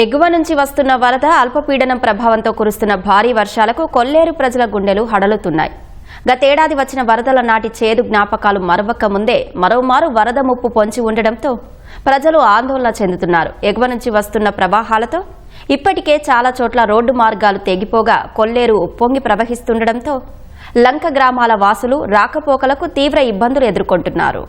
ఎగువ నుంచి వస్తున్న వరద అల్పపీడనం ప్రభావంతో కురుస్తున్న భారీ వర్షాలకు కొల్లేరు ప్రజల గుండెలు హడలుతున్నాయి. గతేడాది వచ్చిన వరదల నాటి చేదు జ్ఞాపకాలు మరవక ముందే మరోమారు వరద ముప్పు పొంచి ఉండడంతో ప్రజలు ఆందోళన చెందుతున్నారు. ఎగువ నుంచి వస్తున్న ప్రవాహాలతో ఇప్పటికే చాలా చోట్ల రోడ్డు మార్గాలు తెగిపోగా కొల్లేరు ఉప్పొంగి ప్రవహిస్తుండటంతో లంక గ్రామాల వాసులు రాకపోకలకు తీవ్ర ఇబ్బందులు ఎదుర్కొంటున్నారు.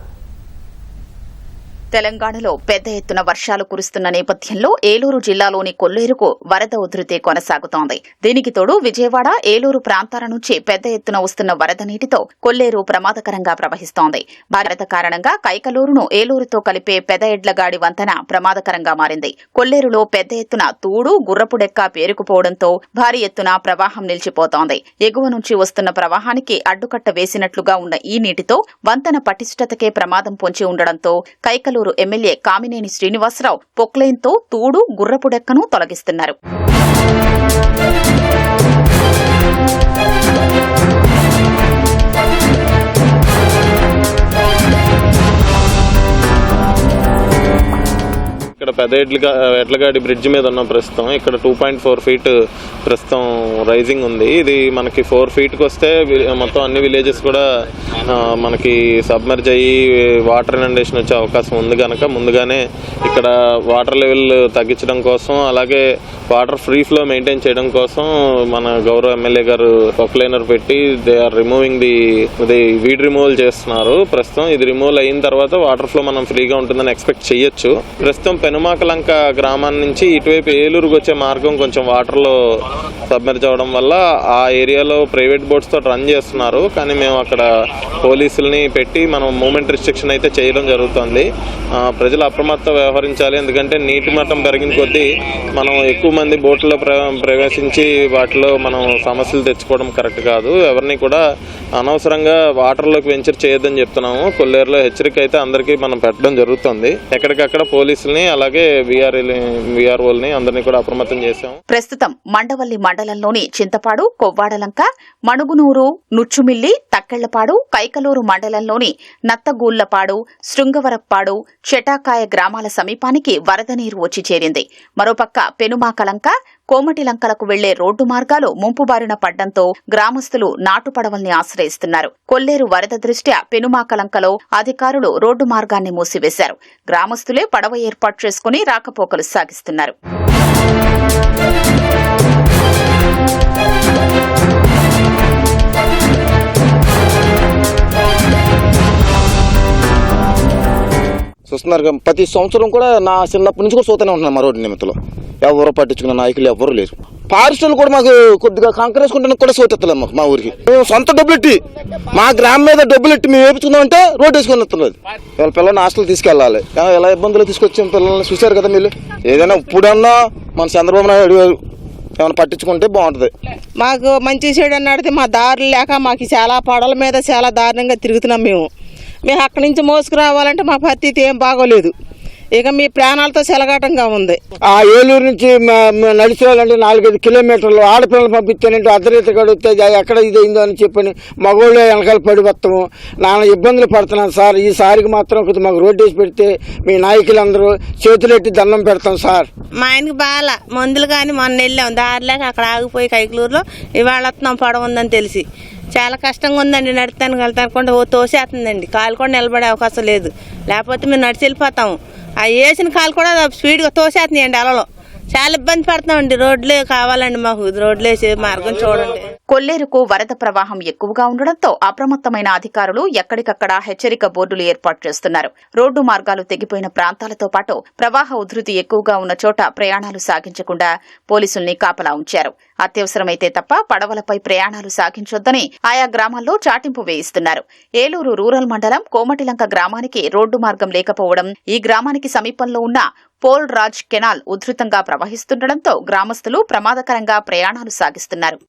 తెలంగాణలో పెద్ద ఎత్తున వర్షాలు కురుస్తున్న నేపథ్యంలో ఏలూరు జిల్లాలోని కొల్లేరుకు వరద ఉధృతి కొనసాగుతోంది. దీనికి తోడు విజయవాడ ఏలూరు ప్రాంతాల నుంచి పెద్ద ఎత్తున వస్తున్న వరద నీటితో కొల్లేరు ప్రమాదకరంగా ప్రవహిస్తోంది. వరద కారణంగా కైకలూరును ఏలూరుతో కలిపే పెద ఎడ్లగాడి వంతెన ప్రమాదకరంగా మారింది. కొల్లేరులో పెద్ద ఎత్తున తూడు గుర్రపుడెక్క పేరుకుపోవడంతో భారీ ఎత్తున ప్రవాహం నిలిచిపోతోంది. ఎగువ నుంచి వస్తున్న ప్రవాహానికి అడ్డుకట్ట వేసినట్లుగా ఉన్న ఈ నీటితో వంతెన పటిష్టతకే ప్రమాదం పొంచి ఉండడంతో కైకలూరు ఎమ్మెల్యే కామినేని శ్రీనివాసరావు పొక్లైన్తో తూడు గుర్రపుడెక్కను తొలగిస్తున్నారు. పెద్ద ఎడ్లగా ఎడ్లగాడి బ్రిడ్జ్ మీద ఉన్నాం ప్రస్తుతం. ఇక్కడ టూ పాయింట్ ఫోర్ ఫీట్ ప్రస్తుతం రైజింగ్ ఉంది. ఇది మనకి ఫోర్ ఫీట్కి వస్తే మొత్తం అన్ని విలేజెస్ కూడా మనకి సబ్మర్జ్ అయ్యి వాటర్ ఇనండేషన్ వచ్చే అవకాశం ఉంది కనుక ముందుగానే ఇక్కడ వాటర్ లెవెల్ తగ్గించడం కోసం అలాగే వాటర్ ఫ్రీ ఫ్లో మెయింటైన్ చేయడం కోసం మన గౌరవ ఎమ్మెల్యే గారు లైనర్ పెట్టి దే ఆర్ రిమూవింగ్ ది ఇది వీడ్ రిమూవల్ చేస్తున్నారు. ప్రస్తుతం ఇది రిమూవల్ అయిన తర్వాత వాటర్ ఫ్లో మనం ఫ్రీగా ఉంటుందని ఎక్స్పెక్ట్ చేయొచ్చు. ప్రస్తుతం పెనుమాకలంక గ్రామం నుంచి ఇటువైపు ఏలూరుకు వచ్చే మార్గం కొంచెం వాటర్లో సబ్మెర్జ్ అవడం వల్ల ఆ ఏరియాలో ప్రైవేట్ బోట్స్ తోటి రన్ చేస్తున్నారు. కానీ మేము అక్కడ పోలీసుల్ని పెట్టి మనం మూమెంట్ రిస్ట్రిక్షన్ అయితే చేయడం జరుగుతుంది. ప్రజలు అప్రమత్త వ్యవహరించాలి. ఎందుకంటే నీటి మట్టం పెరిగిన కొద్దీ మనం ఎక్కువ మంది బోట్లో ప్రవేశించి వాటిలో మనం సమస్యలు తెచ్చుకోవడం కరెక్ట్ కాదు. ఎవరిని కూడా అనవసరంగా వాటర్లోకి వెంచర్ చేయొద్దని చెప్తున్నాము. కొల్లేరులో హెచ్చరిక అయితే అందరికీ మనం పెట్టడం జరుగుతుంది. ఎక్కడికక్కడ పోలీసుల్ని అలాగే విఆర్ఓల్ని అందరినీ కూడా అప్రమత్తం చేశాము. ప్రస్తుతం మండవల్లి మండలంలోని చింతపాడు కొవ్వాడలంక మణుగునూరు నుచ్చుమిల్లి తక్కెళ్ళపాడు కైకలూరు మండలంలోని నత్తగూళ్ళపాడు శృంగవరప్పాడు చెటాకాయ గ్రామాల సమీపానికి వరద నీరు వచ్చి చేరింది. మరోపక్క పెనుమాకలంక కోమటిలంకలకు వెళ్ళే రోడ్డు మార్గాలు ముంపుబారిన పడ్డంతో గ్రామస్తులు నాటు పడవల్ని ఆశ్రయిస్తున్నారు. కొల్లేరు వరద దృష్ట్యా పెనుమాకలంకలో అధికారులు రోడ్డు మార్గాన్ని మూసివేశారు. గ్రామస్తులే పడవ ఏర్పాటు చేసుకుని రాకపోకలు సాగిస్తున్నారు. చూస్తున్నారు ప్రతి సంవత్సరం కూడా నా చిన్నప్పటి నుంచి కూడా చూస్తూనే ఉంటున్నాను మా రోడ్డు నిమిత్తంలో. ఎవరు పట్టించుకున్న నాయకులు ఎవరు లేరు. ఫారెస్టర్లు కూడా మాకు కొద్దిగా కంకరేసుకుంటే కూడా సోటెత్తలేదు మాకు మా ఊరికి. మేము సొంత డబ్బులు ఎట్టి మా గ్రామం మీద డబ్బులు ఎట్టి మేము వేపించుకుందామంటే రోడ్డు వేసుకొని వస్తున్నది వాళ్ళ పిల్లల్ని హాస్టల్ తీసుకెళ్ళాలి. కానీ ఎలా ఇబ్బందులు తీసుకొచ్చాం పిల్లల్ని చూశారు కదా మీరు? ఏదైనా ఇప్పుడన్నా మన చంద్రబాబు నాయుడు గారు ఏమైనా పట్టించుకుంటే బాగుంటుంది. మాకు మంచి చెడు అన్నాడితే మా దారులు లేక మాకు చాలా పడవల మీద చాలా దారుణంగా తిరుగుతున్నాం మేము. మేము అక్కడి నుంచి మోసుకురావాలంటే మా పరిస్థితి ఏం బాగోలేదు. ఇక మీ ప్రాణాలతో చెలగాటంగా ఉంది. ఆ ఏలూరు నుంచి మ- మ- నడిచి వెళ్ళాలంటే నాలుగైదు కిలోమీటర్లు ఆడపిల్లలు పంపించానంటే అర్ధరీత గడితే ఎక్కడ ఇది అయిందో అని చెప్పని మగోళ్ళు వెనకాల పడి వస్తాము నాన్న ఇబ్బందులు పడుతున్నాను సార్. ఈసారికి మాత్రం కొద్దిగా మాకు రోడ్డు వేసి పెడితే మీ నాయకులందరూ చేతులెట్టి దండం పెడతాం సార్. మా ఆయనకి బాగా మందులు కానీ మొన్న వెళ్ళాం. దారిలేక అక్కడ ఆగిపోయి కైకలూరులో ఇవాళ వస్తున్నాం పడవ ఉందని తెలిసి. చాలా కష్టంగా ఉందండి. నడుతాను వెళ్తానుకుంటే ఓ తోసేస్తుందండి. కాలు కూడా నిలబడే అవకాశం లేదు. లేకపోతే మేము నడిచి వెళ్ళిపోతాము. ఆ వేసిన కాలు కూడా స్పీడ్గా తోసేస్తున్నాయండి అలలో. చాలా ఇబ్బంది పడుతున్నామండి. రోడ్లే కావాలండి మాకు. రోడ్లు వేసే మార్గం చూడండి. కొల్లేరుకు వరద ప్రవాహం ఎక్కువగా ఉండడంతో అప్రమత్తమైన అధికారులు ఎక్కడికక్కడ హెచ్చరిక బోర్డులు ఏర్పాటు చేస్తున్నారు. రోడ్డు మార్గాలు తెగిపోయిన ప్రాంతాలతో పాటు ప్రవాహ ఉధృతి ఎక్కువగా ఉన్న చోట ప్రయాణాలు సాగించకుండా పోలీసుల్ని కాపలా ఉంచారు. అత్యవసరమైతే తప్ప పడవలపై ప్రయాణాలు సాగించొద్దని ఆయా గ్రామాల్లో చాటింపు వేయిస్తున్నారు. ఏలూరు రూరల్ మండలం కోమటిలంక గ్రామానికి రోడ్డు మార్గం లేకపోవడం ఈ గ్రామానికి సమీపంలో ఉన్న పోల్ రాజ్ కెనాల్ ఉధృతంగా ప్రవహిస్తుండటంతో గ్రామస్తులు ప్రమాదకరంగా ప్రయాణాలు సాగిస్తున్నారు.